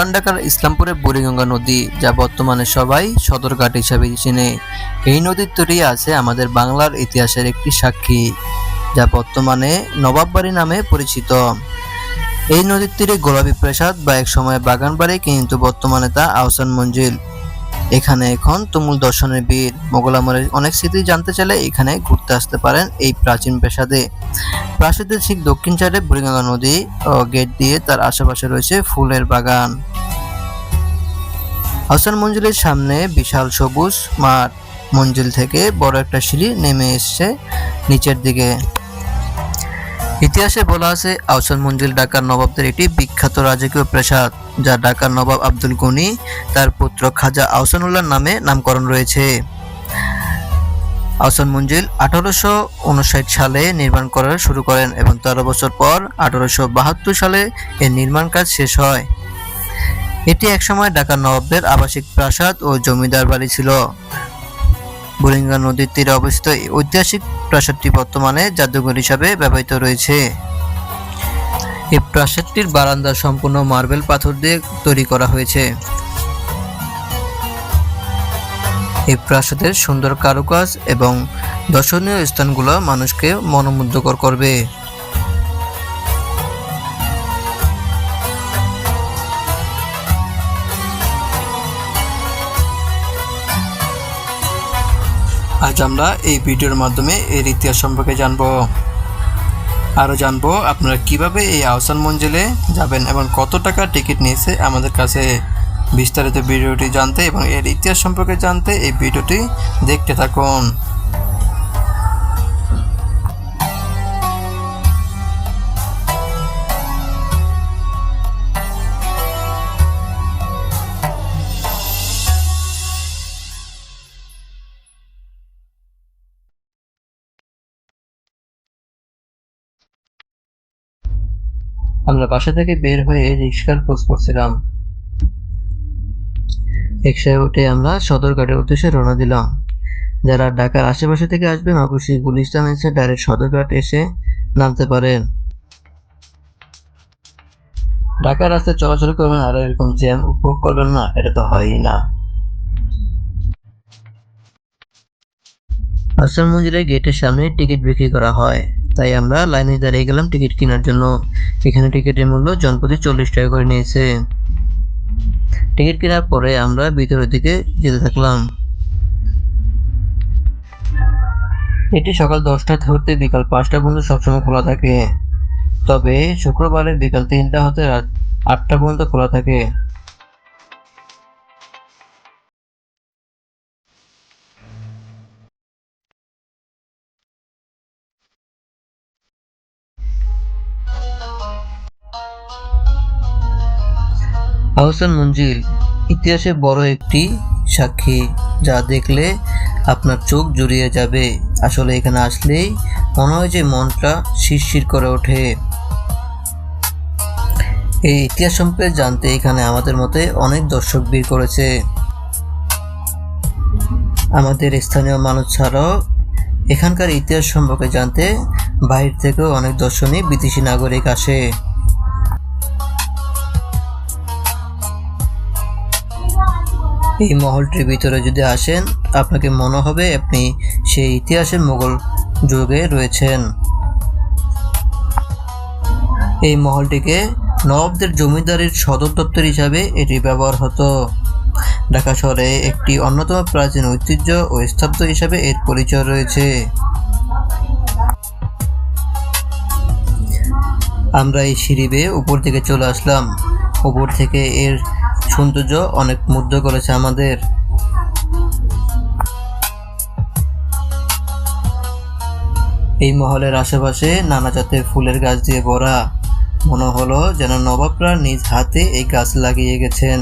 পুরান ঢাকার ইসলামপুরে বুড়িগঙ্গা নদী যা বর্তমানে সবাই সদরঘাট হিসাবে চেনে। এই নদীর তৈরি আছে আমাদের বাংলার ইতিহাসের একটি সাক্ষী, যা বর্তমানে নবাববাড়ি নামে পরিচিত। এই নদীর তীরে গোলাপী প্রাসাদ বা এক সময় বাগান বাড়ি কিন্তু বর্তমানে তা আহসান মঞ্জিল। এখানে এখন তুমুল দর্শনের বীর মোগল আমলের অনেক স্মৃতি জানতে চাইলে এখানে ঘুরতে আসতে পারেন এই প্রাচীন প্রাসাদে। প্রাসাদের ঠিক দক্ষিণ সাইডে বুড়িগঙ্গা নদী ও গেট দিয়ে তার আশেপাশে রয়েছে ফুলের বাগান। হাসান মঞ্জিলের সামনে বিশাল সবুজ মাঠ। মঞ্জিল থেকে বড় একটা সিঁড়ি নেমে এসছে নিচের দিকে। ইতিহাসে বলা আছে, আহসান মঞ্জিল ঢাকার নবাবদের একটি বিখ্যাত রাজকীয় প্রাসাদ, যা ঢাকার নবাব আব্দুল গনি, তার পুত্র খাজা আহসানুল্লাহ নামে নামকরণ রয়েছে। আহসান মঞ্জিল আঠারোশো উনষাট সালে নির্মাণ করা শুরু করেন এবং তেরো বছর পর আঠারোশো বাহাত্তর সালে এর নির্মাণ কাজ শেষ হয়। এটি একসময় ঢাকার নবাবদের আবাসিক প্রাসাদ ও জমিদার বাড়ি ছিল। বুড়িঙ্গা নদীর তীরে অবস্থিত ঐতিহাসিক প্রাসাদটি বর্তমানে জাদুঘর হিসাবে ব্যবহৃত রয়েছে। এই প্রাসাদটির বারান্দা সম্পূর্ণ মার্বেল পাথর দিয়ে তৈরি করা হয়েছে। এই প্রাসাদের সুন্দর কারুকাজ এবং দর্শনীয় স্থানগুলো মানুষকে মনোমুগ্ধকর করবে। আমরা এই ভিডিওর মাধ্যমে এর ইতিহাস সম্পর্কে জানব। আরও জানব আপনারা কীভাবে এই আহসান মঞ্জিলে যাবেন এবং কত টাকা টিকিট নিয়েছে আমাদের কাছে বিস্তারিত ভিডিওটি জানতে এবং এর ইতিহাস সম্পর্কে জানতে এই ভিডিওটি দেখতে থাকুন। আমরা বাসা থেকে বের হয়ে রিক্সার খোঁজ করছিলাম। রিক্সায় উঠে আমরা সদরঘাটের উদ্দেশ্যে রওনা দিলাম। যারা ঢাকার আশেপাশে থেকে আসবেন, অবশ্যই গুল ইসলাম এসে ডাইরেক্ট সদরঘাট এসে নামতে পারেন। ঢাকার রাস্তায় চলাচল করবেন আর এরকম জ্যাম উপভোগ করবেন না, এটা তো হয়ই না। আসাম মন্দিরের গেটের সামনে টিকিট বিক্রি করা হয়। তাই আমরা লাইনে দাঁড়িয়ে গেলাম টিকিট কেনার জন্য। এখানে টিকিটের মূল্য জনপ্রতি চল্লিশ টাকা করে নিয়েছে। টিকিট কেনার পরে আমরা ভিতরের দিকে যেতে থাকলাম। এটি সকাল দশটা হতে বিকাল পাঁচটা পর্যন্ত সবসময় খোলা থাকে। তবে শুক্রবারে বিকাল তিনটা হতে রাত আটটা পর্যন্ত খোলা থাকে। আহসান মঞ্জিল ইতিহাসে বড় একটি সাক্ষী, যা দেখলে আপনার চোখ জুড়িয়ে যাবে। আসলে এখানে আসলেই মনে হয় যে মনটা শিরশির করে ওঠে। এই ইতিহাস সম্পর্কে জানতে এখানে আমাদের মতে অনেক দর্শক ভিড় করেছে। আমাদের স্থানীয় মানুষ ছাড়াও এখানকার ইতিহাস সম্পর্কে জানতে বাইরে থেকেও অনেক দর্শনী বিদেশি নাগরিক আসে। এই মহলটির ভিতরে যদি আসেন, আপনাকে মনে হবে আপনি সেই ইতিহাসের মোগল যুগে রয়েছেন। এই মহলটিকে নবাবদের জমিদারির সদর দপ্তর হিসাবে এটি ব্যবহার হতো। ঢাকা শহরে একটি অন্যতম প্রাচীন ঐতিহ্য ও স্থাপত্য হিসাবে এর পরিচয় রয়েছে। আমরা এই সিঁড়ি বেয়ে উপর থেকে চলে আসলাম। উপর থেকে এর সৌন্দর্য অনেক মুগ্ধ করেছে আমাদের। এই মহলের আশেপাশে নানা জাতের ফুলের গাছ দিয়ে ভরা। মনে হলো যেন নবাবরা নিজ হাতে এই গাছ লাগিয়ে গেছেন।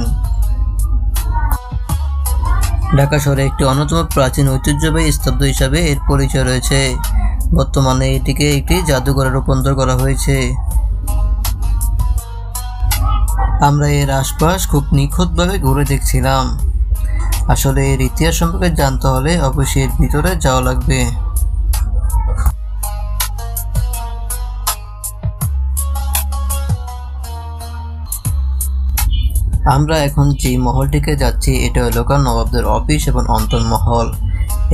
ঢাকা শহরে একটি অন্যতম প্রাচীন ঐতিহ্যবাহী স্তব্ধ হিসাবে এর পরিচয় রয়েছে। বর্তমানে এটিকে একটি জাদুঘরে রূপান্তর করা হয়েছে। আমরা এর আশপাশ খুব নিখুঁতভাবে ঘুরে দেখছিলাম। আসলে এর ইতিহাস সম্পর্কে জানতে হলে অবশ্যই এর ভিতরে যাওয়া লাগবে। আমরা এখন যে মহলটিকে যাচ্ছি, এটা হলো গা নবাবদের অফিস এবং অন্তর্মহল।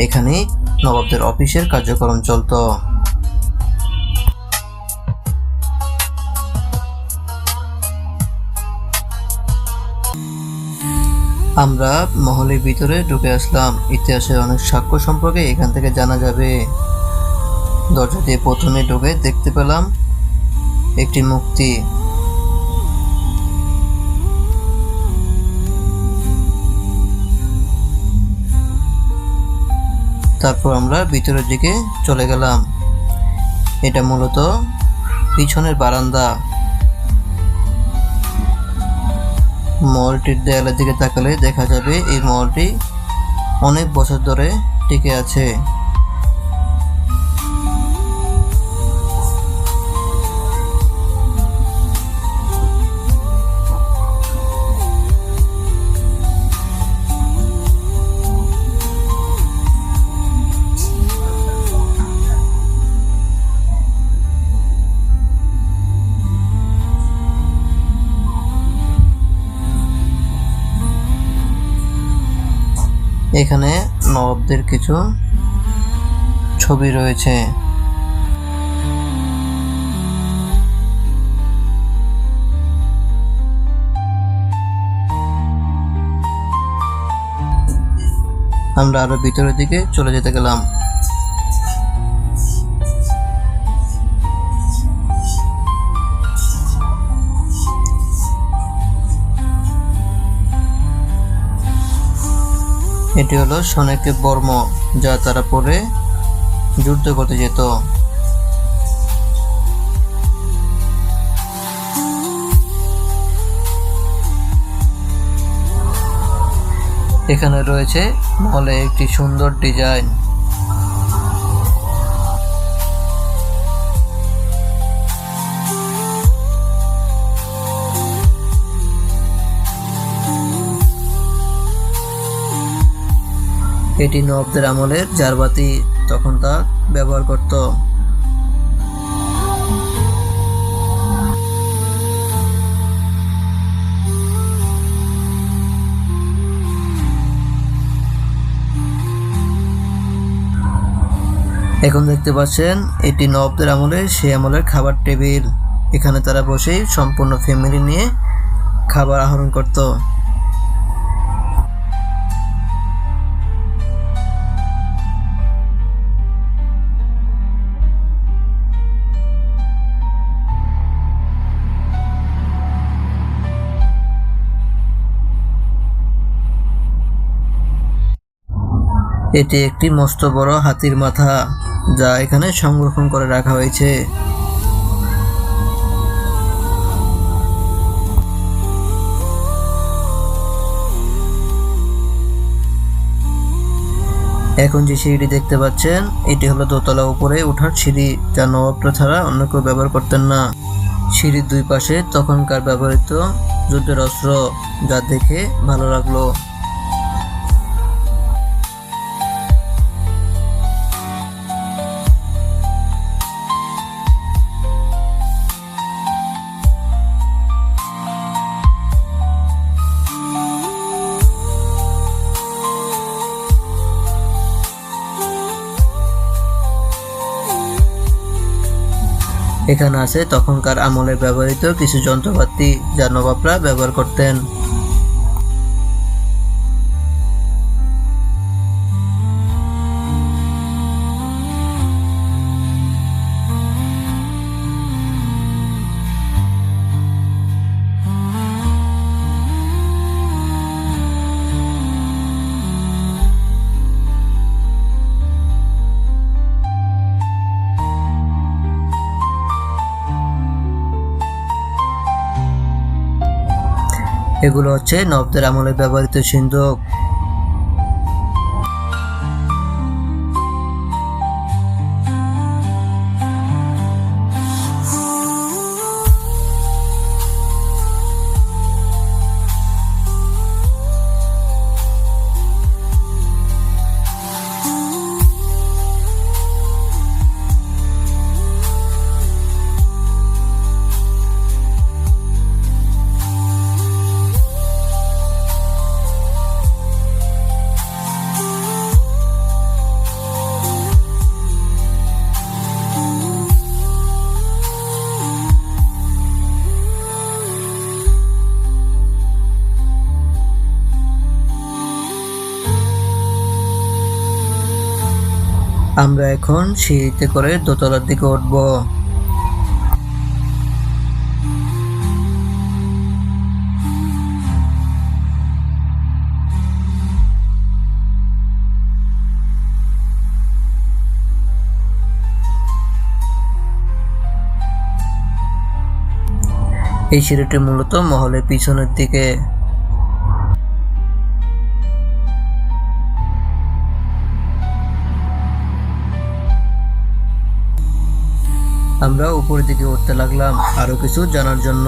এখানে নবাবদের অফিসের কার্যক্রম চলতো। আমরা মহলের ভিতরে ঢুকে আসলাম। ইতিহাসের অনেক সাক্ষ্য সম্পর্কে এখান থেকে জানা যাবে। দরজা দিয়ে প্রথমে ঢুকে দেখতে পেলাম একটি মূর্তি। তারপর আমরা ভিতরের দিকে চলে গেলাম। এটা মূলত পিছনের বারান্দা। মলটির দেয়ালের দিকে তাকালে দেখা যাবে এই মলটি অনেক বছর ধরে টিকে আছে। এখানে নবাবদের কিছু ছবি রয়েছে। আমরা আরও ভিতরের দিকে চলে যেতে গেলাম। এটি হলো, সনেকে বর্ম যা তারা পরে যুদ্ধ করতে যেত। এখানে রয়েছে মলে একটি সুন্দর ডিজাইন। এটি নবদের আমলের জারবাতি তখন তা ব্যবহার করত। এখন দেখতে পাচ্ছেন, এটি নবদের আমলে সেই আমলের খাবার টেবিল। এখানে তারা বসেই সম্পূর্ণ ফ্যামিলি নিয়ে খাবার আহরণ করতো। এটি একটি মস্ত বড় হাতির মাথা, যা এখানে সংরক্ষণ করে রাখা হয়েছে। এখন যে সিঁড়িটি দেখতে পাচ্ছেন, এটি হলো দোতলা উপরে ওঠার সিঁড়ি, যা নবাবরা ছাড়া অন্য কেউ ব্যবহার করতেন না। সিঁড়ির দুই পাশে তখনকার ব্যবহৃত যুদ্ধের অস্ত্র, যা দেখে ভালো লাগল। এখানে আছে তখনকার আমলে ব্যবহৃত কিছু যন্ত্রপাতি যা নবাবরা ব্যবহার করতেন। এগুলো হচ্ছে নবদের আমলে ব্যবহৃত সিন্ধুক আমরা এখন সিঁড়িতে করে দোতলার দিকে উঠব। এই সিঁড়িটি মূলত মহলের পিছনের দিকে। আমরা উপরের দিকে উঠতে লাগলাম আরও কিছু জানার জন্য।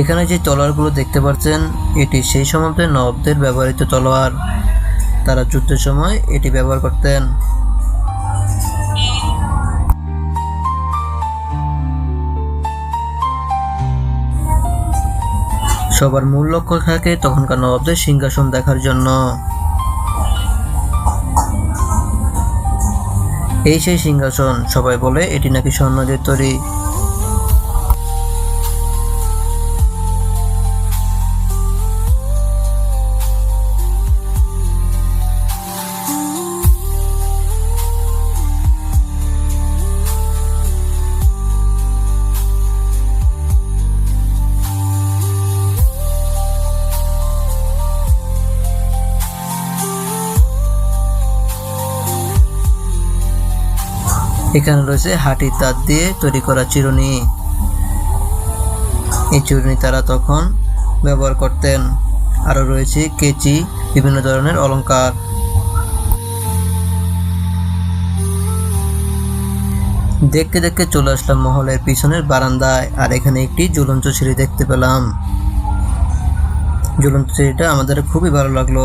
এখানে যে তলোয়ারগুলো দেখতে পাচ্ছেন, এটি সেই সময়তে নবাবদের ব্যবহৃত তলোয়ার। তারা যুদ্ধের সময় এটি ব্যবহার করতেন। সবার মূল লক্ষ্য থাকে তখনকার নবাবদের সিংহাসন দেখার জন্য। এই সেই সিংহাসন, সবাই বলে এটি নাকি স্বর্ণ দিয়ে তৈরি এখানে রয়েছে হাটির তার দিয়ে তৈরি করা চিরুনি। এই চিরুনি তারা তখন ব্যবহার করতেন। আরও রয়েছে কেচি, বিভিন্ন ধরনের অলংকার। দেখতে দেখতে চলে আসলাম মহলের পিছনের বারান্দায়, আর এখানে একটি ঝুলন্ত সিঁড়ি দেখতে পেলাম। ঝুলন্ত সিঁড়িটা আমাদের খুবই ভালো লাগল।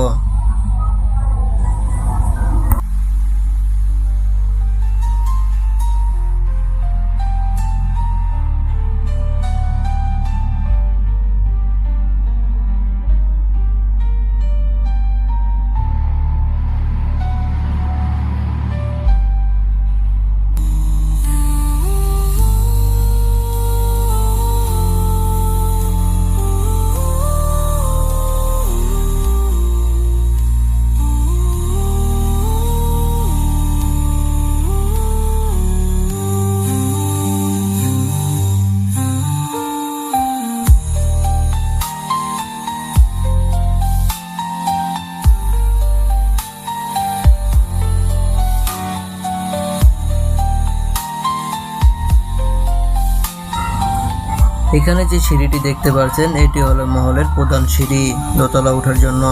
এখানে যে সিঁড়িটি দেখতে পাচ্ছেন এটি হলো মহলের প্রধান সিঁড়ি দোতলা ওঠার জন্য।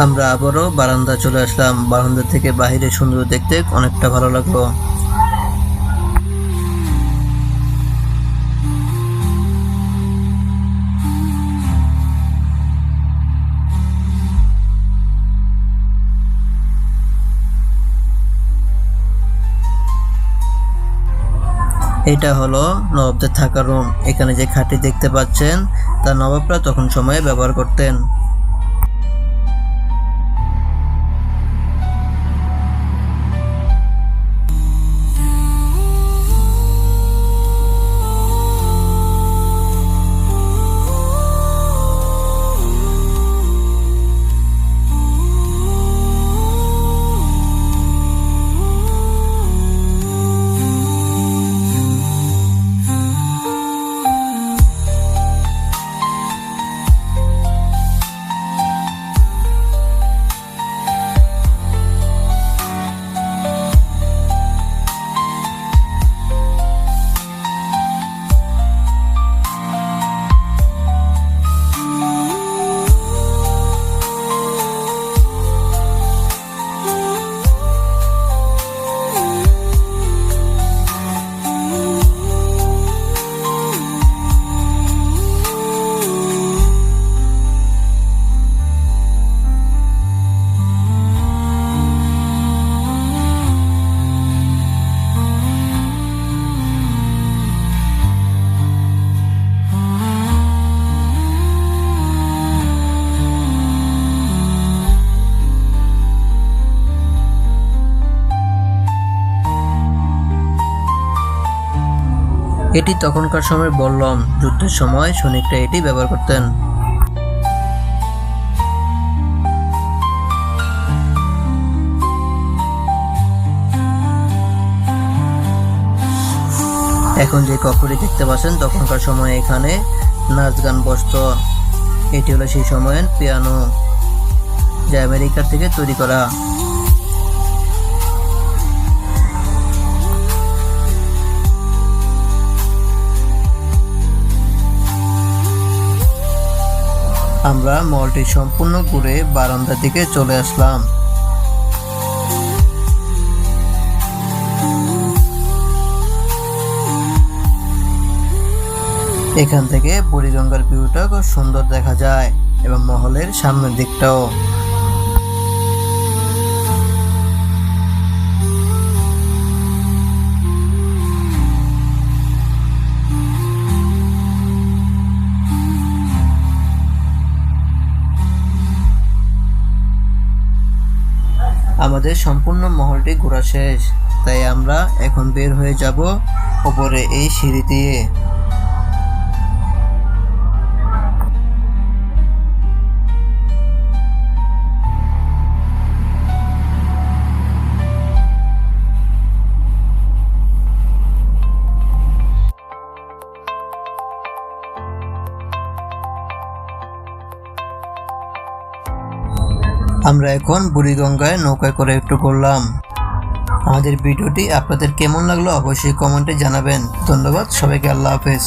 আমরা আবারও বারান্দা চলে আসলাম। বারান্দা থেকে বাইরে সুন্দর দেখতে অনেকটা ভালো লাগল। এটা হলো নবাবদের থাকার রুম এখানে যে খাটটি দেখতে পাচ্ছেন, তা নবাবরা তখন সময়ে ব্যবহার করতেন। এটি তখনকার সময় বললাম যুদ্ধের সময় সৈনিকরা এটি ব্যবহার করতেন। এখন যে কক্ষটি দেখতে পাচ্ছেন, তখনকার সময় এখানে নাচ গান বসত। এটি হলো সেই সময়ের পিয়ানো যা আমেরিকার থেকে তৈরি করা। আমরা মলটি সম্পূর্ণ করে বারান্দা দিকে চলে আসলাম। এখান থেকে বুড়িগঙ্গার ভিউটা খুব সুন্দর দেখা যায় এবং মহলের সামনের দিকটাও। আমাদের সম্পূর্ণ মহলটি ঘোরা শেষ। তাই আমরা এখন বের হয়ে যাব ওপরে এই সিঁড়ি দিয়ে। আমরা এখন বুড়িগঙ্গায় নৌকায় করে একটু করলাম আমাদের ভিডিওটি আপনাদের কেমন লাগল অবশ্যই কমেন্টে জানাবেন। ধন্যবাদ, সবাইকে আল্লাহ হাফেজ।